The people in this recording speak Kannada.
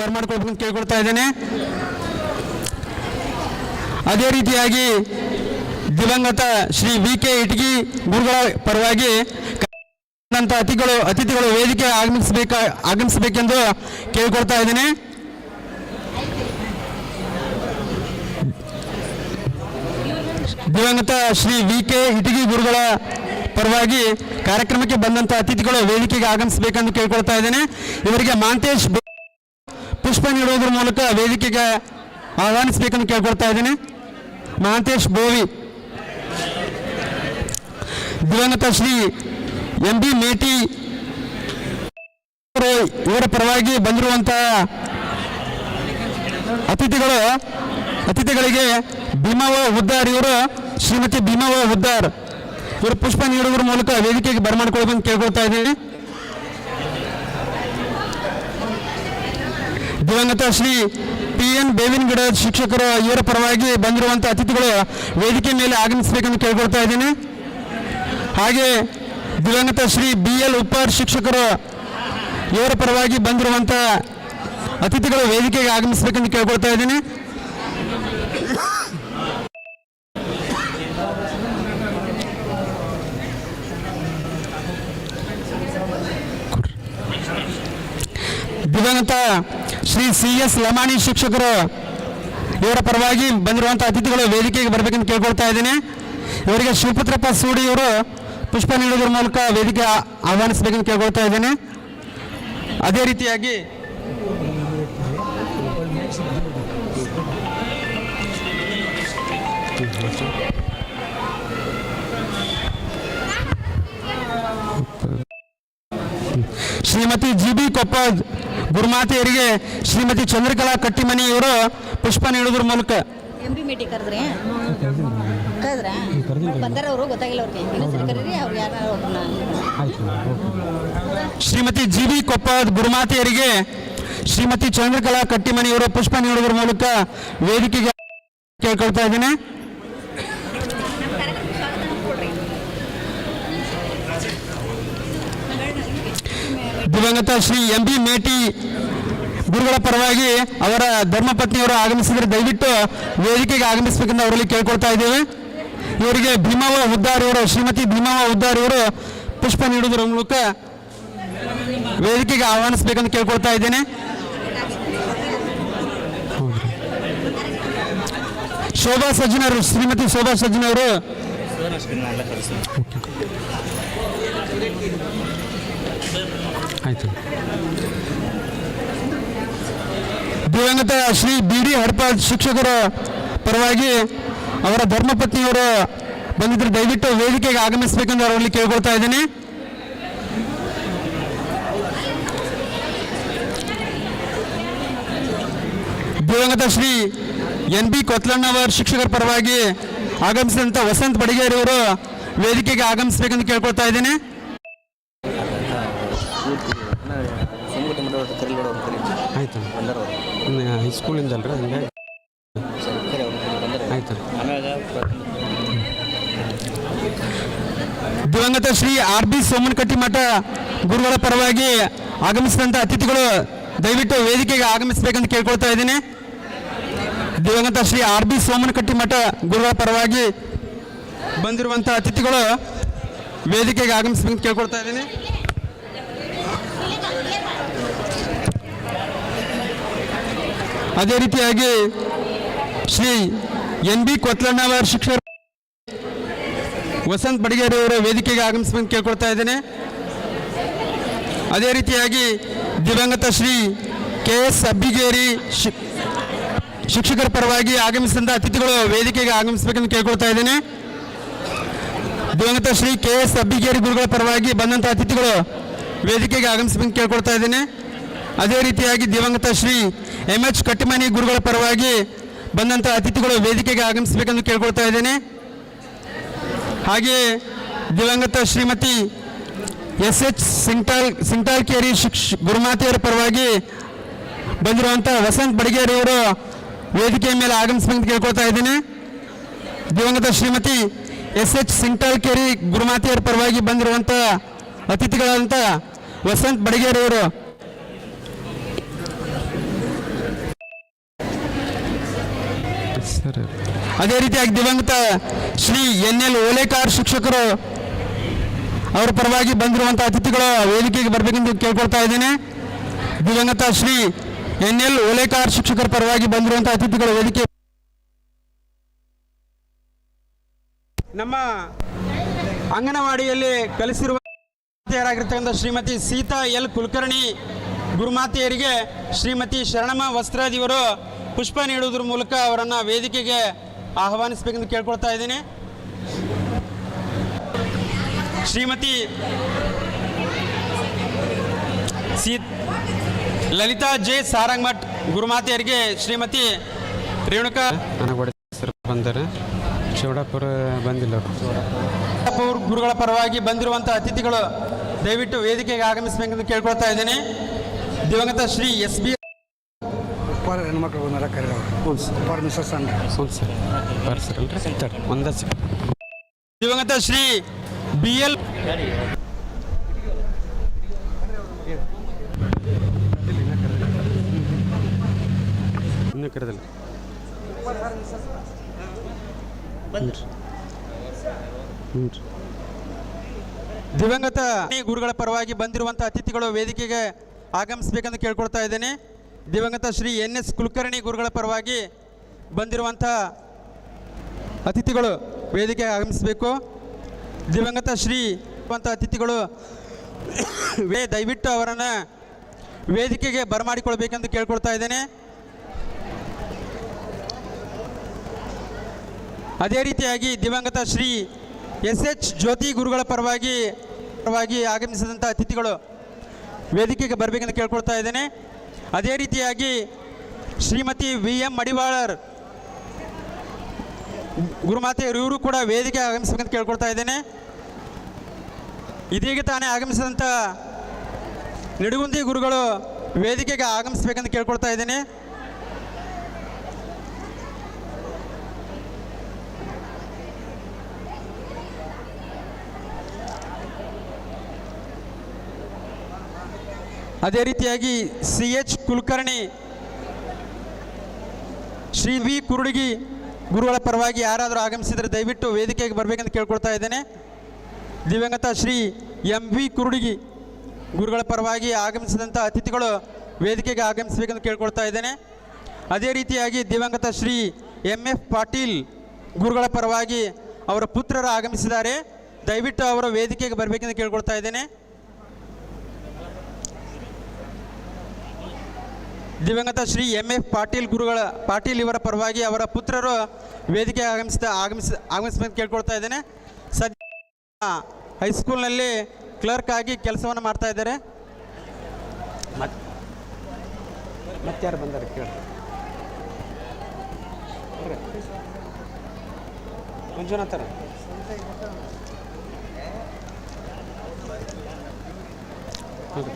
ಬರ್ಮಾಡ್ಕೊಳ್ಬೇಕಂತ ಕೇಳ್ಕೊಳ್ತಾ ಇದ್ದೇನೆ. ಅದೇ ರೀತಿಯಾಗಿ ದಿವಂಗತ ಶ್ರೀ ವಿ ಕೆ ಇಟಗಿ ಗುರುಗಳ ಪರವಾಗಿ ಅಂತ ಅತಿಥಿಗಳು ಅತಿಥಿಗಳು ವೇದಿಕೆ ಆಗಮಿಸಬೇಕ, ಆಗಮಿಸಬೇಕೆಂದು ಕೇಳ್ಕೊಳ್ತಾ ಇದ್ದೇನೆ. ದಿವಂಗತ ಶ್ರೀ ವಿ ಕೆ ಇಟಗಿ ಗುರುಗಳ ಪರವಾಗಿ ಕಾರ್ಯಕ್ರಮಕ್ಕೆ ಬಂದಂತಹ ಅತಿಥಿಗಳು ವೇದಿಕೆಗೆ ಆಗಮಿಸಬೇಕೆಂದು ಕೇಳ್ಕೊಳ್ತಾ ಇದ್ದೇನೆ. ಇವರಿಗೆ ಮಾಂತೇಶ್ ಪುಷ್ಪ ನೀಡುವುದರ ಮೂಲಕ ವೇದಿಕೆಗೆ ಆಹ್ವಾನಿಸಬೇಕೆಂದು ಕೇಳ್ಕೊಳ್ತಾ ಇದ್ದೀನಿ. ಮಹಾಂತೇಶ್ ಬೋವಿ. ದಿವಂಗತ ಶ್ರೀ ಎಂ ಬಿ ಮೇಟಿ ಇವರ ಪರವಾಗಿ ಬಂದಿರುವಂತಹ ಅತಿಥಿಗಳು, ಅತಿಥಿಗಳಿಗೆ ಭೀಮವ ಹುದ್ದಾರ್ ಇವರು, ಶ್ರೀಮತಿ ಭೀಮವ ಹುದ್ದಾರ್. ಇವರು ಪುಷ್ಪ ನೀಡುವುದರ ಮೂಲಕ ವೇದಿಕೆಗೆ ಬರಮಾಡ್ಕೊಳ್ಬೇಕಂತ ಕೇಳ್ಕೊಳ್ತಾ ಇದ್ದೀನಿ. ದಿವಂಗತ ಶ್ರೀ ಪಿ ಎನ್ ಬೇವಿನಗಿಡ ಶಿಕ್ಷಕರು ಇವರ ಪರವಾಗಿ ಬಂದಿರುವಂಥ ಅತಿಥಿಗಳು ವೇದಿಕೆ ಮೇಲೆ ಆಗಮಿಸಬೇಕೆಂದು ಕೇಳ್ಕೊಳ್ತಾ ಇದ್ದೀನಿ. ಹಾಗೆ ದಿವಂಗತ ಶ್ರೀ ಬಿ ಎಲ್ ಉಪ್ಪಾರ್ ಶಿಕ್ಷಕರು ಇವರ ಪರವಾಗಿ ಬಂದಿರುವಂಥ ಅತಿಥಿಗಳು ವೇದಿಕೆಗೆ ಆಗಮಿಸಬೇಕೆಂದು ಕೇಳ್ಕೊಳ್ತಾ ಇದ್ದೀನಿ. ದಿವಂಗತ ಶ್ರೀ ಸಿ ಎಸ್ ಲಮಾಣಿ ಶಿಕ್ಷಕರು, ಇವರ ಪರವಾಗಿ ಬಂದಿರುವಂಥ ಅತಿಥಿಗಳು ವೇದಿಕೆಗೆ ಬರಬೇಕೆಂದು ಕೇಳ್ಕೊಳ್ತಾ ಇದ್ದೀನಿ. ಇವರಿಗೆ ಶಿವಪುತ್ರಪ್ಪ ಸೂಡಿ ಇವರು ಪುಷ್ಪ ನೀಡುವುದರ ಮೂಲಕ ವೇದಿಕೆ ಆಹ್ವಾನಿಸಬೇಕೆಂದು ಕೇಳ್ಕೊಳ್ತಾ ಇದ್ದೀನಿ. ಅದೇ ರೀತಿಯಾಗಿ ಶ್ರೀಮತಿ ಜಿ ಬಿ ಕೊಪ್ಪದ್ ಗುರುಮಾತೆಯರಿಗೆ ಶ್ರೀಮತಿ ಚಂದ್ರಕಲಾ ಕಟ್ಟಿಮನಿ ಇವರು ಪುಷ್ಪ ನೀಡೋದ್ರ ಮೂಲಕ. ಎಂ ಬಿ ಮೀಟಿಂಗ್ ಕರೆದ್ರಿ? ಕರೆದ್ರ? ಬಂದಾರ ಅವರು ಗೊತ್ತಾಗಿಲ್ಲ ಅವ್ರಿಗೆ. ಇನ್ನೊಂದ್ಸರಿ ಕರೀರಿ ಅವ್ರು ಯಾರು ಶ್ರೀಮತಿ ಜಿ ಬಿ ಕೊಪ್ಪ ಗುರುಮಾತೆಯರಿಗೆ ಶ್ರೀಮತಿ ಚಂದ್ರಕಲಾ ಕಟ್ಟಿಮನಿ ಇವರು ಪುಷ್ಪ ನೀಡೋದ್ರ ಮೂಲಕ ವೇದಿಕೆಗೆ ಕೇಳ್ಕೊಳ್ತಾ ಇದ್ದೇನೆ. ದಿವಂಗತ ಶ್ರೀ ಎಂ ಬಿ ಮೇಟಿ ಗುರುಗಳ ಪರವಾಗಿ ಅವರ ಧರ್ಮಪತ್ನಿಯವರು ಆಗಮಿಸಿದರೆ ದಯವಿಟ್ಟು ವೇದಿಕೆಗೆ ಆಗಮಿಸಬೇಕೆಂದು ಅವರಲ್ಲಿ ಕೇಳ್ಕೊಳ್ತಾ ಇದ್ದೇವೆ. ಇವರಿಗೆ ಭೀಮವ ಹುದ್ದಾರ್ ಇವರು ಶ್ರೀಮತಿ ಭೀಮವ ಹುದ್ದಾರ್ ಇವರು ಪುಷ್ಪ ನೀಡುವುದರ ಮೂಲಕ ವೇದಿಕೆಗೆ ಆಹ್ವಾನಿಸಬೇಕೆಂದು ಕೇಳ್ಕೊಳ್ತಾ ಇದ್ದೇನೆ. ಶೋಭಾ ಸಜ್ಜನರು ಶ್ರೀಮತಿ ಶೋಭಾ ಸಜ್ಜನವರು ಆಯ್ತು. ದಿವಂಗತ ಶ್ರೀ ಬಿ ಡಿ ಹಡ್ಪಾಳ್ ಶಿಕ್ಷಕರ ಪರವಾಗಿ ಅವರ ಧರ್ಮಪತ್ನಿಯವರು ಬಂದಿದ್ದರೆ ದಯವಿಟ್ಟು ವೇದಿಕೆಗೆ ಆಗಮಿಸಬೇಕೆಂದು ಅವರಲ್ಲಿ ಕೇಳ್ಕೊಳ್ತಾ ಇದ್ದೀನಿ. ದಿವಂಗತ ಶ್ರೀ ಎನ್ ಬಿ ಕೊತ್ಲಣ್ಣವರ ಶಿಕ್ಷಕರ ಪರವಾಗಿ ಆಗಮಿಸಿದಂಥ ವಸಂತ್ ಬಡಿಗೇರಿಯವರು ವೇದಿಕೆಗೆ ಆಗಮಿಸಬೇಕೆಂದು ಕೇಳ್ಕೊಳ್ತಾ ಇದ್ದೇನೆ. ಆಯ್ತು. ಹೈಸ್ಕೂಲಿಂದ ಅಲ್ರಿ ಹಂಗಾಗಿ. ಆಯ್ತು. ದಿವಂಗತ ಶ್ರೀ ಆರ್ ಬಿ ಸೋಮನಕಟ್ಟಿ ಮಠ ಗುರುಗಳ ಪರವಾಗಿ ಆಗಮಿಸಿದಂಥ ಅತಿಥಿಗಳು ದಯವಿಟ್ಟು ವೇದಿಕೆಗೆ ಆಗಮಿಸಬೇಕಂತ ಕೇಳ್ಕೊಳ್ತಾ ಇದ್ದೀನಿ. ದಿವಂಗತ ಶ್ರೀ ಆರ್ ಬಿ ಸೋಮನಕಟ್ಟಿ ಮಠ ಗುರುಗಳ ಪರವಾಗಿ ಬಂದಿರುವಂಥ ಅತಿಥಿಗಳು ವೇದಿಕೆಗೆ ಆಗಮಿಸಬೇಕಂತ ಕೇಳ್ಕೊಳ್ತಾ ಇದ್ದೀನಿ. ಅದೇ ರೀತಿಯಾಗಿ ಶ್ರೀ ಎನ್ ಬಿ ಕೊತ್ಲಣ್ಣವರ ಶಿಕ್ಷಕರು ವಸಂತ್ ಬಡಿಗೇರಿ ವೇದಿಕೆಗೆ ಆಗಮಿಸಬೇಕು ಕೇಳ್ಕೊಳ್ತಾ ಇದ್ದೇನೆ. ಅದೇ ರೀತಿಯಾಗಿ ದಿವಂಗತ ಶ್ರೀ ಕೆ ಎಸ್ ಅಬ್ಬಿಗೇರಿ ಶಿಕ್ಷಕರ ಪರವಾಗಿ ಆಗಮಿಸಿದಂಥ ಅತಿಥಿಗಳು ವೇದಿಕೆಗೆ ಆಗಮಿಸಬೇಕೆಂದು ಕೇಳ್ಕೊಳ್ತಾ ಇದ್ದೇನೆ. ದಿವಂಗತ ಶ್ರೀ ಕೆ ಎಸ್ ಅಬ್ಬಿಗೇರಿ ಗುರುಗಳ ಪರವಾಗಿ ಬಂದಂಥ ಅತಿಥಿಗಳು ವೇದಿಕೆಗೆ ಆಗಮಿಸಬೇಕೆಂದು ಕೇಳ್ಕೊಳ್ತಾ ಇದ್ದೇನೆ. ಅದೇ ರೀತಿಯಾಗಿ ದಿವಂಗತ ಶ್ರೀ ಎಂ ಎಚ್ ಕಟ್ಟಿಮನಿ ಗುರುಗಳ ಪರವಾಗಿ ಬಂದಂಥ ಅತಿಥಿಗಳು ವೇದಿಕೆಗೆ ಆಗಮಿಸಬೇಕೆಂದು ಕೇಳ್ಕೊಳ್ತಾ ಇದ್ದೇನೆ. ಹಾಗೆಯೇ ದಿವಂಗತ ಶ್ರೀಮತಿ ಎಸ್ ಎಚ್ ಸಿಂಗ್ಟಾಲ್ ಸಿಂಗ್ಟಾಲ್ಕೇರಿ ಶಿಕ್ಷ ಗುರುಮಾತೆಯರ ಪರವಾಗಿ ಬಂದಿರುವಂಥ ವಸಂತ್ ಬಡಿಗೇರಿಯವರು ವೇದಿಕೆಯ ಮೇಲೆ ಆಗಮಿಸಬೇಕಂತ ಕೇಳ್ಕೊಳ್ತಾ ಇದ್ದೀನಿ. ದಿವಂಗತ ಶ್ರೀಮತಿ ಎಸ್ ಎಚ್ ಸಿಂಗ್ಟಾಲ್ಕೇರಿ ಗುರುಮಾತೆಯರ ಪರವಾಗಿ ಬಂದಿರುವಂಥ ಅತಿಥಿಗಳಾದಂಥ ವಸಂತ್ ಬಡಿಗೇರಿ ಅವರು ಅದೇ ರೀತಿಯಾಗಿ ದಿವಂಗತ ಶ್ರೀ ಎನ್ ಎಲ್ ಓಲೇಕಾರ್ ಶಿಕ್ಷಕರು ಅವರ ಪರವಾಗಿ ಬಂದಿರುವಂಥ ಅತಿಥಿಗಳು ವೇದಿಕೆಗೆ ಬರಬೇಕೆಂದು ಕೇಳ್ಕೊಳ್ತಾ ಇದ್ದೇನೆ. ದಿವಂಗತ ಶ್ರೀ ಎನ್ ಎಲ್ ಓಲೇಕಾರ್ ಶಿಕ್ಷಕರ ಪರವಾಗಿ ಬಂದಿರುವಂಥ ಅತಿಥಿಗಳು ವೇದಿಕೆ. ನಮ್ಮ ಅಂಗನವಾಡಿಯಲ್ಲಿ ಕಲಿಸಿರುವ ಶ್ರೀಮತಿ ಸೀತಾ ಎಲ್ ಕುಲಕರ್ಣಿ ಗುರುಮಾತೆಯರಿಗೆ ಶ್ರೀಮತಿ ಶರಣಮ್ಮ ವಸ್ತ್ರಾದಿವರು ಪುಷ್ಪ ನೀಡುವುದರ ಮೂಲಕ ಅವರನ್ನು ವೇದಿಕೆಗೆ ಆಹ್ವಾನಿಸಬೇಕೆಂದು ಕೇಳ್ಕೊಳ್ತಾ ಇದ್ದೀನಿ. ಶ್ರೀಮತಿ ಸೀ ಲಲಿತಾ ಜೆ ಸಾರಂಗಮಠ್ ಗುರುಮಾತೆಯರಿಗೆ ಶ್ರೀಮತಿ ರೇಣುಕಾ ನನಗೆ ಹೊಡೆ ಸರ್ ಬಂದರೆ ಚೌಡಾಪುರ ಬಂದಿಲ್ಲ ಚೌಡಾಪುರ ಗುರುಗಳ ಪರವಾಗಿ ಬಂದಿರುವಂಥ ಅತಿಥಿಗಳು ದಯವಿಟ್ಟು ವೇದಿಕೆಗೆ ಆಗಮಿಸಬೇಕೆಂದು ಕೇಳ್ಕೊಳ್ತಾ ಇದ್ದೀನಿ. ದಿವಂಗತ ಶ್ರೀ ಎಸ್ ಬಿ ಉಪ್ಪಾರ ಹೆಣ್ಮಕ್ಳು ಬಂದಾರ ಕರೀರವ್ರು ಹ್ಞೂ ಸರ್. ಉಪ್ಪಾರ ಮಿಸಸ್ ಅಂದ ಹ್ಞೂ ಸರ್. ಬರ್ಸರಲ್ರಿ ಸರಿ ಒಂದೇ ಸರ್. ದಿವಂಗತ ಶ್ರೀ ಬಿ ಎಲ್ ಇನ್ನೂ ಕರೆದಿಲ್ಲ. ಹ್ಞೂ ರೀ. ಹ್ಞೂ ರೀ. ದಿವಂಗತ ಗುರುಗಳ ಪರವಾಗಿ ಬಂದಿರುವಂಥ ಅತಿಥಿಗಳು ವೇದಿಕೆಗೆ ಆಗಮಿಸಬೇಕೆಂದು ಕೇಳ್ಕೊಳ್ತಾ ಇದ್ದೇನೆ. ದಿವಂಗತ ಶ್ರೀ ಎನ್ ಎಸ್ ಕುಲಕರ್ಣಿ ಗುರುಗಳ ಪರವಾಗಿ ಬಂದಿರುವಂಥ ಅತಿಥಿಗಳು ವೇದಿಕೆ ಆಗಮಿಸಬೇಕು. ದಿವಂಗತ ಶ್ರೀ ಅಂತ ಅತಿಥಿಗಳು ವೇ ದಯವಿಟ್ಟು ಅವರನ್ನು ವೇದಿಕೆಗೆ ಬರಮಾಡಿಕೊಳ್ಬೇಕೆಂದು ಕೇಳ್ಕೊಳ್ತಾ ಇದ್ದೇನೆ. ಅದೇ ರೀತಿಯಾಗಿ ದಿವಂಗತ ಶ್ರೀ ಎಸ್ ಎಚ್ ಜ್ಯೋತಿ ಗುರುಗಳ ಪರವಾಗಿ ಪರವಾಗಿ ಆಗಮಿಸಿದಂಥ ಅತಿಥಿಗಳು ವೇದಿಕೆಗೆ ಬರಬೇಕೆಂದು ಕೇಳ್ಕೊಳ್ತಾ ಇದ್ದೇನೆ. ಅದೇ ರೀತಿಯಾಗಿ ಶ್ರೀಮತಿ ವಿ ಎಂ ಮಡಿವಾಳರ್ ಗುರುಮಾತೆ ಇವರು ಕೂಡ ವೇದಿಕೆ ಆಗಮಿಸಬೇಕಂತ ಕೇಳ್ಕೊಳ್ತಾ ಇದ್ದೇನೆ. ಇದೀಗ ತಾನೇ ಆಗಮಿಸಿದಂಥ ನಿಡುಗುಂದಿ ಗುರುಗಳು ವೇದಿಕೆಗೆ ಆಗಮಿಸಬೇಕಂತ ಕೇಳ್ಕೊಳ್ತಾ ಇದ್ದೇನೆ. ಅದೇ ರೀತಿಯಾಗಿ C H Kulkarni Shri V Kurudagi ಗುರುಗಳ ಪರವಾಗಿ ಯಾರಾದರೂ ಆಗಮಿಸಿದರೆ ದಯವಿಟ್ಟು ವೇದಿಕೆಗೆ ಬರಬೇಕಂತ ಕೇಳ್ಕೊಳ್ತಾ ಇದ್ದೇನೆ. ದಿವಂಗತ ಶ್ರೀ ಎಂ ವಿ ಕುರುಡಗಿ ಗುರುಗಳ ಪರವಾಗಿ ಆಗಮಿಸಿದಂಥ ಅತಿಥಿಗಳು ವೇದಿಕೆಗೆ ಆಗಮಿಸಬೇಕಂತ ಕೇಳ್ಕೊಳ್ತಾ ಇದ್ದೇನೆ. ಅದೇ ರೀತಿಯಾಗಿ ದಿವಂಗತ ಶ್ರೀ ಎಂ ಎಫ್ ಪಾಟೀಲ್ ಗುರುಗಳ ಪರವಾಗಿ ಅವರ ಪುತ್ರರು ಆಗಮಿಸಿದ್ದಾರೆ. ದಯವಿಟ್ಟು ಅವರ ವೇದಿಕೆಗೆ ಬರಬೇಕೆಂದು ಕೇಳ್ಕೊಳ್ತಾ ಇದ್ದೇನೆ. ದಿವಂಗತ ಶ್ರೀ ಎಂ ಎಫ್ ಪಾಟೀಲ್ ಗುರುಗಳ ಪಾಟೀಲ್ ಇವರ ಪರವಾಗಿ ಅವರ ಪುತ್ರರು ವೇದಿಕೆ ಆಗಮಿಸಿದ ಆಗಮಿಸ ಆಗಮಿಸಬೇಕು ಕೇಳ್ಕೊಳ್ತಾ ಇದ್ದೇನೆ. ಸದ್ಯ ಹೈಸ್ಕೂಲ್ನಲ್ಲಿ ಕ್ಲರ್ಕ್ ಆಗಿ ಕೆಲಸವನ್ನು ಮಾಡ್ತಾ ಇದ್ದಾರೆ. ಮತ್ತೆ ಯಾರು ಬಂದಾರೆ ಕೇಳಿ. ಮಂಜುನಾಥರ ಹೌದು.